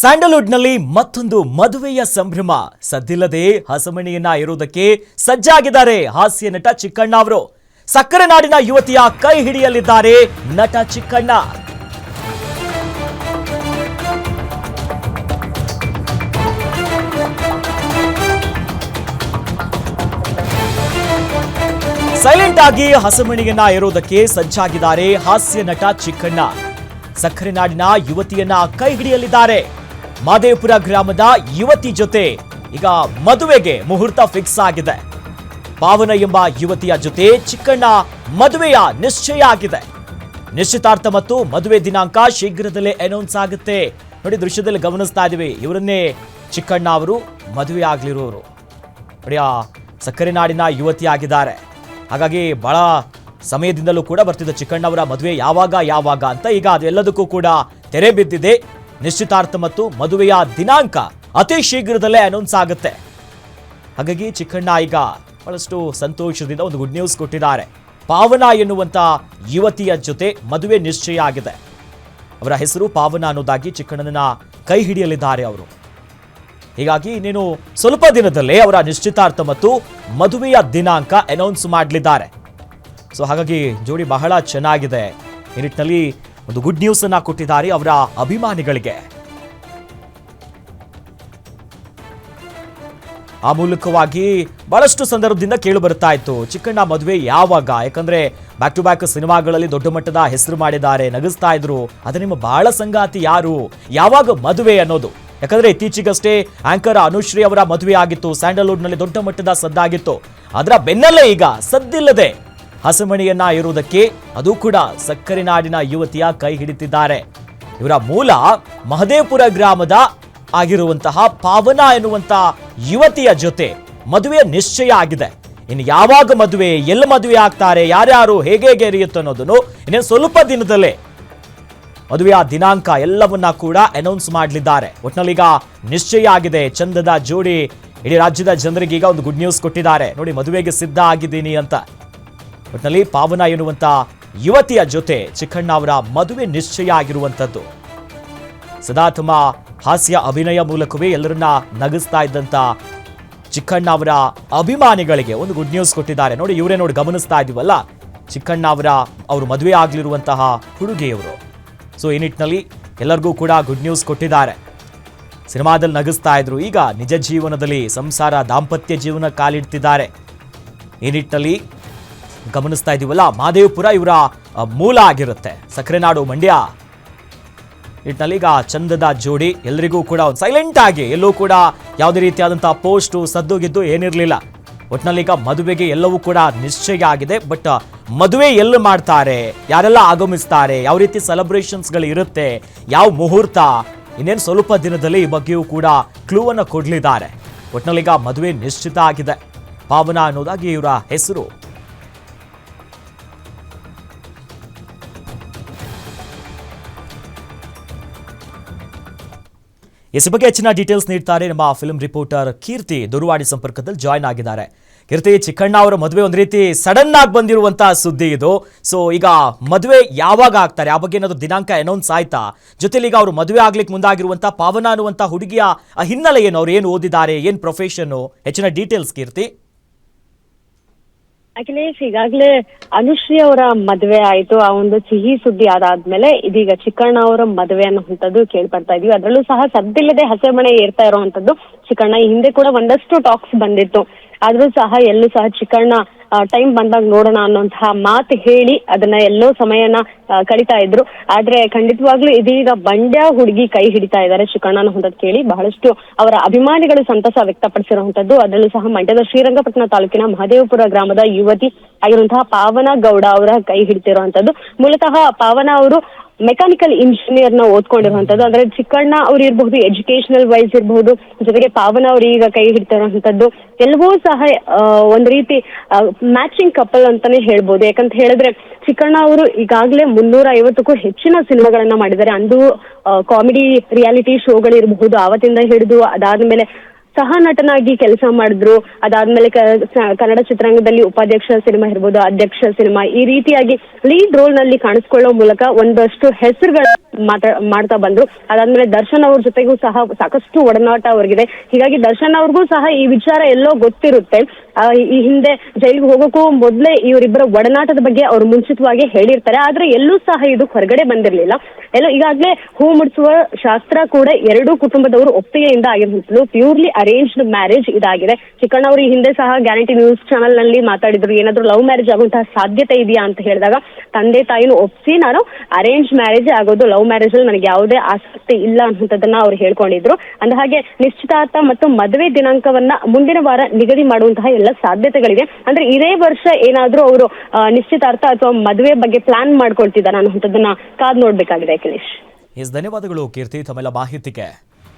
ಸ್ಯಾಂಡಲ್ವುಡ್ನಲ್ಲಿ ಮತ್ತೊಂದು ಮದುವೆಯ ಸಂಭ್ರಮ. ಸದ್ದಿಲ್ಲದೆ ಹಸಮಣಿಯನ್ನ ಇರುವುದಕ್ಕೆ ಸಜ್ಜಾಗಿದ್ದಾರೆ ಹಾಸ್ಯ ನಟ ಚಿಕ್ಕಣ್ಣ ಅವರು. ಸಕ್ಕರೆ ನಾಡಿನ ಯುವತಿಯ ಕೈ ಹಿಡಿಯಲಿದ್ದಾರೆ ನಟ ಚಿಕ್ಕಣ್ಣ. ಸೈಲೆಂಟ್ ಆಗಿ ಹಸಮಣಿಯನ್ನ ಇರೋದಕ್ಕೆ ಸಜ್ಜಾಗಿದ್ದಾರೆ ಹಾಸ್ಯ ನಟ ಚಿಕ್ಕಣ್ಣ. ಸಕ್ಕರೆ ನಾಡಿನ ಯುವತಿಯನ್ನ ಕೈ ಹಿಡಿಯಲಿದ್ದಾರೆ ಮಾದೇಪುರ ಗ್ರಾಮದ ಯುವತಿ ಜೊತೆ ಈಗ ಮದುವೆಗೆ ಮುಹೂರ್ತ ಫಿಕ್ಸ್ ಆಗಿದೆ. ಪಾವನ ಎಂಬ ಯುವತಿಯ ಜೊತೆ ಚಿಕ್ಕಣ್ಣ ಮದುವೆಯ ನಿಶ್ಚಯ ಆಗಿದೆ. ನಿಶ್ಚಿತಾರ್ಥ ಮತ್ತು ಮದುವೆ ದಿನಾಂಕ ಶೀಘ್ರದಲ್ಲೇ ಅನೌನ್ಸ್ ಆಗುತ್ತೆ. ನೋಡಿ, ದೃಶ್ಯದಲ್ಲಿ ಗಮನಿಸ್ತಾ ಇದ್ದೀವಿ. ಇವರನ್ನೇ ಚಿಕ್ಕಣ್ಣ ಅವರು ಮದುವೆ ಆಗ್ಲಿರೋರು. ನೋಡಿ ಆ ಸಕ್ಕರೆ ನಾಡಿನ ಯುವತಿ ಆಗಿದ್ದಾರೆ. ಹಾಗಾಗಿ ಬಹಳ ಸಮಯದಿಂದಲೂ ಕೂಡ ಬರ್ತಿದ್ದ ಚಿಕ್ಕಣ್ಣವರ ಮದುವೆ. ಯಾವಾಗ ಯಾವಾಗ ಅಂತ ಈಗ ಅದೆಲ್ಲದಕ್ಕೂ ಕೂಡ ತೆರೆ ಬಿದ್ದಿದೆ. ನಿಶ್ಚಿತಾರ್ಥ ಮತ್ತು ಮದುವೆಯ ದಿನಾಂಕ ಅತಿ ಶೀಘ್ರದಲ್ಲೇ ಅನೌನ್ಸ್ ಆಗುತ್ತೆ. ಹಾಗಾಗಿ ಚಿಕ್ಕಣ್ಣ ಈಗ ಬಹಳಷ್ಟು ಸಂತೋಷದಿಂದ ಒಂದು ಗುಡ್ ನ್ಯೂಸ್ ಕೊಟ್ಟಿದ್ದಾರೆ. ಪಾವನ ಎನ್ನುವಂತ ಯುವತಿಯ ಜೊತೆ ಮದುವೆ ನಿಶ್ಚಯ ಆಗಿದೆ. ಅವರ ಹೆಸರು ಪಾವನ ಅನ್ನೋದಾಗಿ ಚಿಕ್ಕಣ್ಣನ ಕೈ ಹಿಡಿಯಲಿದ್ದಾರೆ ಅವರು. ಹೀಗಾಗಿ ಇನ್ನೇನು ಸ್ವಲ್ಪ ದಿನದಲ್ಲೇ ಅವರ ನಿಶ್ಚಿತಾರ್ಥ ಮತ್ತು ಮದುವೆಯ ದಿನಾಂಕ ಅನೌನ್ಸ್ ಮಾಡಲಿದ್ದಾರೆ. ಸೊ ಹಾಗಾಗಿ ಜೋಡಿ ಬಹಳ ಚೆನ್ನಾಗಿದೆ. ಈ ನಿಟ್ಟಿನಲ್ಲಿ ಒಂದು ಗುಡ್ ನ್ಯೂಸ್ ಅನ್ನ ಕೊಟ್ಟಿದ್ದಾರೆ ಅವರ ಅಭಿಮಾನಿಗಳಿಗೆ. ಆ ಮೂಲಕವಾಗಿ ಬಹಳಷ್ಟು ಸಂದರ್ಭದಿಂದ ಕೇಳಿ ಬರ್ತಾ ಇತ್ತು. ಚಿಕ್ಕಣ್ಣ ಮದುವೆ ಯಾವಾಗ? ಯಾಕಂದ್ರೆ ಬ್ಯಾಕ್ ಟು ಬ್ಯಾಕ್ ಸಿನಿಮಾಗಳಲ್ಲಿ ದೊಡ್ಡ ಮಟ್ಟದ ಹೆಸರು ಮಾಡಿದ್ದಾರೆ, ನಗಿಸ್ತಾ ಇದ್ರು. ಅದು ನಿಮ್ಮ ಬಹಳ ಸಂಗಾತಿ ಯಾರು? ಯಾವಾಗ ಮದುವೆ ಅನ್ನೋದು? ಯಾಕಂದ್ರೆ ಇತ್ತೀಚೆಗಷ್ಟೇ ಆಂಕರ್ ಅನುಶ್ರೀ ಅವರ ಮದುವೆ ಆಗಿತ್ತು ಸ್ಯಾಂಡಲ್ವುಡ್ನಲ್ಲಿ ದೊಡ್ಡ ಮಟ್ಟದ ಸದ್ದಾಗಿತ್ತು. ಅದರ ಬೆನ್ನಲ್ಲೇ ಈಗ ಸದ್ದಿಲ್ಲದೆ ಹಸಮಣಿಯನ್ನ ಇರುವುದಕ್ಕೆ ಅದು ಕೂಡ ಸಕ್ಕರೆ ನಾಡಿನ ಯುವತಿಯ ಕೈ ಹಿಡಿತಿದ್ದಾರೆ. ಇವರ ಮೂಲ ಮಹದೇಪುರ ಗ್ರಾಮದ ಆಗಿರುವಂತಹ ಪಾವನ ಎನ್ನುವಂತಹ ಯುವತಿಯ ಜೊತೆ ಮದುವೆ ನಿಶ್ಚಯ ಆಗಿದೆ. ಇನ್ನು ಯಾವಾಗ ಮದುವೆ, ಎಲ್ಲಿ ಮದುವೆ ಆಗ್ತಾರೆ, ಯಾರ್ಯಾರು ಹೇಗೆ ಹೇಗೆ ಎರಿಯುತ್ತೆ ಅನ್ನೋದನ್ನು ಇನ್ನೇನು ಸ್ವಲ್ಪ ದಿನದಲ್ಲೇ ಮದುವೆಯ ದಿನಾಂಕ ಎಲ್ಲವನ್ನ ಕೂಡ ಅನೌನ್ಸ್ ಮಾಡಲಿದ್ದಾರೆ. ಒಟ್ನಲ್ಲಿ ಈಗ ನಿಶ್ಚಯ ಆಗಿದೆ. ಚಂದದ ಜೋಡಿ ಇಡೀ ರಾಜ್ಯದ ಜನರಿಗೆ ಈಗ ಒಂದು ಗುಡ್ ನ್ಯೂಸ್ ಕೊಟ್ಟಿದ್ದಾರೆ. ನೋಡಿ ಮದುವೆಗೆ ಸಿದ್ಧ ಆಗಿದ್ದೀನಿ ಅಂತ. ಒಟ್ನಲ್ಲಿ ಪಾವನ ಎನ್ನುವಂತ ಯುವತಿಯ ಜೊತೆ ಚಿಕ್ಕಣ್ಣ ಅವರ ಮದುವೆ ನಿಶ್ಚಯ ಆಗಿರುವಂಥದ್ದು. ಸದಾ ತಮ್ಮ ಹಾಸ್ಯ ಅಭಿನಯ ಮೂಲಕವೇ ಎಲ್ಲರನ್ನ ನಗಿಸ್ತಾ ಇದ್ದಂತ ಚಿಕ್ಕಣ್ಣ ಅವರ ಅಭಿಮಾನಿಗಳಿಗೆ ಒಂದು ಗುಡ್ ನ್ಯೂಸ್ ಕೊಟ್ಟಿದ್ದಾರೆ. ನೋಡಿ, ಇವರೇ ನೋಡಿ ಗಮನಿಸ್ತಾ ಇದೀವಲ್ಲ ಚಿಕ್ಕಣ್ಣ ಅವರ, ಅವರು ಮದುವೆ ಆಗ್ಲಿರುವಂತಹ ಹುಡುಗಿಯವರು. ಸೊ ಈ ನಿಟ್ಟಿನಲ್ಲಿ ಎಲ್ಲರಿಗೂ ಕೂಡ ಗುಡ್ ನ್ಯೂಸ್ ಕೊಟ್ಟಿದ್ದಾರೆ. ಸಿನಿಮಾದಲ್ಲಿ ನಗಿಸ್ತಾ ಇದ್ರು. ಈಗ ನಿಜ ಜೀವನದಲ್ಲಿ ಸಂಸಾರ, ದಾಂಪತ್ಯ ಜೀವನ ಕಾಲಿಡ್ತಿದ್ದಾರೆ. ಈ ನಿಟ್ಟಿನಲ್ಲಿ ಗಮನಿಸ್ತಾ ಇದೀವಲ್ಲ ಮಹದೇವಪುರ ಇವರ ಮೂಲ ಆಗಿರುತ್ತೆ. ಸಕ್ಕರೆ ನಾಡು ಮಂಡ್ಯ. ನಿಟ್ಟಿನಲ್ಲಿ ಈಗ ಚಂದದ ಜೋಡಿ ಎಲ್ಲರಿಗೂ ಕೂಡ ಒಂದು ಸೈಲೆಂಟ್ ಆಗಿ, ಎಲ್ಲೂ ಕೂಡ ಯಾವುದೇ ರೀತಿಯಾದಂತಹ ಪೋಸ್ಟು ಸದ್ದುಗಿದ್ದು ಏನಿರಲಿಲ್ಲ. ಒಟ್ಟಿನಲ್ಲಿ ಈಗ ಮದುವೆಗೆ ಎಲ್ಲವೂ ಕೂಡ ನಿಶ್ಚಯ ಆಗಿದೆ ಬಟ್ ಮದುವೆ ಎಲ್ಲಿ ಮಾಡ್ತಾರೆ, ಯಾರೆಲ್ಲ ಆಗಮಿಸ್ತಾರೆ, ಯಾವ ರೀತಿ ಸೆಲೆಬ್ರೇಷನ್ಸ್ಗಳು ಇರುತ್ತೆ, ಯಾವ ಮುಹೂರ್ತ, ಇನ್ನೇನು ಸ್ವಲ್ಪ ದಿನದಲ್ಲಿ ಈ ಬಗ್ಗೆಯೂ ಕೂಡ ಕ್ಲೂವನ್ನು ಕೊಡಲಿದ್ದಾರೆ. ಒಟ್ಟಿನಲ್ಲಿ ಈಗ ಮದುವೆ ನಿಶ್ಚಿತ ಆಗಿದೆ. ಪಾವನ ಅನ್ನೋದಾಗಿ ಇವರ ಹೆಸರು. ಇಸ್ ಬಗ್ಗೆ ಹೆಚ್ಚಿನ ಡೀಟೇಲ್ಸ್ ನೀಡ್ತಾರೆ ನಮ್ಮ ಫಿಲ್ಮ್ ರಿಪೋರ್ಟರ್ ಕೀರ್ತಿ ದೂರವಾಣಿ ಸಂಪರ್ಕದಲ್ಲಿ ಜಾಯ್ನ್ ಆಗಿದ್ದಾರೆ. ಕೀರ್ತಿ, ಚಿಕ್ಕಣ್ಣ ಅವರ ಮದುವೆ ಒಂದು ರೀತಿ ಸಡನ್ ಆಗಿ ಬಂದಿರುವಂತಹ ಸುದ್ದಿ ಇದು. ಸೊ ಈಗ ಮದುವೆ ಯಾವಾಗ ಆಗ್ತಾರೆ? ಆ ಬಗ್ಗೆ ಏನಾದ್ರು ದಿನಾಂಕ ಅನೌನ್ಸ್ ಆಯ್ತಾ? ಜೊತೆಲಿ ಈಗ ಅವರು ಮದುವೆ ಆಗ್ಲಿಕ್ಕೆ ಮುಂದಾಗಿರುವಂತಹ ಪಾವನ ಅನ್ನುವಂತ ಹುಡುಗಿಯ ಹಿನ್ನೆಲೆ ಏನು? ಅವ್ರು ಏನು ಓದಿದ್ದಾರೆ? ಏನು ಪ್ರೊಫೆಷನ್ ಹೆಚ್ಚಿನ ಡೀಟೇಲ್ಸ್ ಕೀರ್ತಿ? ಅಖಿಲೇಶ್, ಈಗಾಗ್ಲೇ ಅನುಶ್ರೀ ಅವರ ಮದುವೆ ಆಯ್ತು. ಆ ಒಂದು ಸಿಹಿ ಸುದ್ದಿ ಆದಾದ್ಮೇಲೆ ಇದೀಗ ಚಿಕ್ಕಣ್ಣ ಅವರ ಮದುವೆ ಅನ್ನುವಂಥದ್ದು ಕೇಳಿ ಬರ್ತಾ ಇದೀವಿ. ಅದರಲ್ಲೂ ಸಹ ಸದ್ದಿಲ್ಲದೆ ಹಸೆಮಣೆ ಏರ್ತಾ ಇರುವಂತದ್ದು ಚಿಕ್ಕಣ್ಣ. ಹಿಂದೆ ಕೂಡ ಒಂದಷ್ಟು ಟಾಕ್ಸ್ ಬಂದಿತ್ತು. ಆದ್ರೂ ಸಹ ಎಲ್ಲೂ ಸಹ ಚಿಕ್ಕಣ್ಣ ಟೈಮ್ ಬಂದಾಗ ನೋಡೋಣ ಅನ್ನುವಂತಹ ಮಾತು ಹೇಳಿ ಅದನ್ನ ಎಲ್ಲೋ ಸಮಯನ ಕಳಿತಾ ಇದ್ರು. ಆದ್ರೆ ಖಂಡಿತವಾಗ್ಲೂ ಇದೀಗ ಬಂಡ್ಯ ಹುಡುಗಿ ಕೈ ಹಿಡಿತಾ ಇದ್ದಾರೆ ಚಿಕ್ಕಣ್ಣ ಹೊಂದದ್ ಕೇಳಿ. ಬಹಳಷ್ಟು ಅವರ ಅಭಿಮಾನಿಗಳು ಸಂತಸ ವ್ಯಕ್ತಪಡಿಸಿರುವಂತದ್ದು. ಅದರಲ್ಲೂ ಸಹ ಮಂಡ್ಯದ ಶ್ರೀರಂಗಪಟ್ಟಣ ತಾಲೂಕಿನ ಮಹದೇವಪುರ ಗ್ರಾಮದ ಯುವತಿ ಆಗಿರುವಂತಹ ಪಾವನ ಗೌಡ ಅವರ ಕೈ ಹಿಡಿತಿರುವಂತದ್ದು. ಮೂಲತಃ ಪಾವನ ಅವರು ಮೆಕ್ಯಾನಿಕಲ್ ಇಂಜಿನಿಯರ್ನ ಓದ್ಕೊಂಡಿರುವಂತದ್ದು. ಅಂದ್ರೆ ಚಿಕ್ಕಣ್ಣ ಅವ್ರು ಇರಬಹುದು ಎಜುಕೇಶನಲ್ ವೈಸ್ ಇರಬಹುದು, ಜೊತೆಗೆ ಪಾವನ ಅವರು ಈಗ ಕೈ ಹಿಡಿತಿರುವಂತದ್ದು. ಎಲ್ಲವೂ ಸಹ ಒಂದ್ ರೀತಿ ಮ್ಯಾಚಿಂಗ್ ಕಪಲ್ ಅಂತಾನೆ ಹೇಳ್ಬೋದು. ಯಾಕಂತ ಹೇಳಿದ್ರೆ ಚಿಕ್ಕಣ್ಣ ಅವರು ಈಗಾಗಲೇ ಮುನ್ನೂರ ಐವತ್ತಕ್ಕೂ ಹೆಚ್ಚಿನ ಸಿನಿಮಾಗಳನ್ನ ಮಾಡಿದ್ದಾರೆ. ಅಂದು ಕಾಮಿಡಿ ರಿಯಾಲಿಟಿ ಶೋಗಳಿರಬಹುದು, ಆವತ್ತಿಂದ ಹಿಡಿದು ಅದಾದ್ಮೇಲೆ ಸಹ ನಟನಾಗಿ ಕೆಲಸ ಮಾಡಿದ್ರು. ಅದಾದ್ಮೇಲೆ ಕನ್ನಡ ಚಿತ್ರರಂಗದಲ್ಲಿ ಉಪಾಧ್ಯಕ್ಷ ಸಿನಿಮಾ ಇರ್ಬೋದು, ಅಧ್ಯಕ್ಷ ಸಿನಿಮಾ ಈ ರೀತಿಯಾಗಿ ಲೀಡ್ ರೋಲ್ನಲ್ಲಿ ಕಾಣಿಸ್ಕೊಳ್ಳೋ ಮೂಲಕ ಒಂದಷ್ಟು ಹೆಸರುಗಳ ಮಾತಾ ಮಾಡ್ತಾ ಬಂದ್ರು. ಅದಾದ್ಮೇಲೆ ದರ್ಶನ್ ಅವ್ರ ಜೊತೆಗೂ ಸಹ ಸಾಕಷ್ಟು ಒಡನಾಟ ಅವ್ರಿಗಿದೆ. ಹೀಗಾಗಿ ದರ್ಶನ್ ಅವ್ರಿಗೂ ಸಹ ಈ ವಿಚಾರ ಎಲ್ಲೋ ಗೊತ್ತಿರುತ್ತೆ. ಈ ಹಿಂದೆ ಜೈಲಿಗೆ ಹೋಗೋಕ್ಕೂ ಮೊದ್ಲೇ ಇವರಿಬ್ಬರ ಒಡನಾಟದ ಬಗ್ಗೆ ಅವ್ರು ಮುಂಚಿತವಾಗಿ ಹೇಳಿರ್ತಾರೆ. ಆದ್ರೆ ಎಲ್ಲೂ ಸಹ ಇದು ಹೊರಗಡೆ ಬಂದಿರಲಿಲ್ಲ. ಎಲ್ಲೋ ಈಗಾಗಲೇ ಹೂ ಮುಡಿಸುವ ಶಾಸ್ತ್ರ ಕೂಡ ಎರಡೂ ಕುಟುಂಬದವರು ಒಪ್ಪಿಗೆಯಿಂದ ಆಗಿರುವಂತದ್ದು ಪ್ಯೂರ್ಲಿ ಅರೇಂಜ್ಡ್ ಮ್ಯಾರೇಜ್ ಇದಾಗಿದೆ. ಚಿಕ್ಕಣ್ಣ ಅವರು ಈ ಹಿಂದೆ ಸಹ ಗ್ಯಾರಂಟಿ ನ್ಯೂಸ್ ಚಾನೆಲ್ನಲ್ಲಿ ಮಾತಾಡಿದ್ರು. ಏನಾದ್ರು ಲವ್ ಮ್ಯಾರೇಜ್ ಆಗುವಂತಹ ಸಾಧ್ಯತೆ ಇದೆಯಾ ಅಂತ ಹೇಳಿದಾಗ, ತಂದೆ ತಾಯಿನೂ ಒಪ್ಸಿ ನಾನು ಅರೇಂಜ್ ಮ್ಯಾರೇಜ್ ಆಗೋದು, ಲವ್ ಮ್ಯಾರೇಜ್ ಅಲ್ಲಿ ನನಗೆ ಯಾವುದೇ ಆಸಕ್ತಿ ಇಲ್ಲ ಅನ್ನುವಂಥದ್ದನ್ನ ಅವ್ರು ಹೇಳ್ಕೊಂಡಿದ್ರು. ಅಂದ ಹಾಗೆ ನಿಶ್ಚಿತಾರ್ಥ ಮತ್ತು ಮದುವೆ ದಿನಾಂಕವನ್ನ ಮುಂದಿನ ವಾರ ನಿಗದಿ ಮಾಡುವಂತಹ ಎಲ್ಲ ಸಾಧ್ಯತೆಗಳಿವೆ. ಅಂದ್ರೆ ಇದೇ ವರ್ಷ ಏನಾದ್ರೂ ಅವರು ನಿಶ್ಚಿತಾರ್ಥ ಅಥವಾ ಮದುವೆ ಬಗ್ಗೆ ಪ್ಲಾನ್ ಮಾಡ್ಕೊಳ್ತಿದ್ದಾರೆ ಅನ್ನುವಂಥದ್ದನ್ನ ಕಾದ್ ನೋಡ್ಬೇಕಾಗಿದೆ ಅಖಿಲೇಶ್. ಧನ್ಯವಾದಗಳು ಕೀರ್ತಿ, ತಮ್ಮೆಲ್ಲ ಮಾಹಿತಿಗೆ.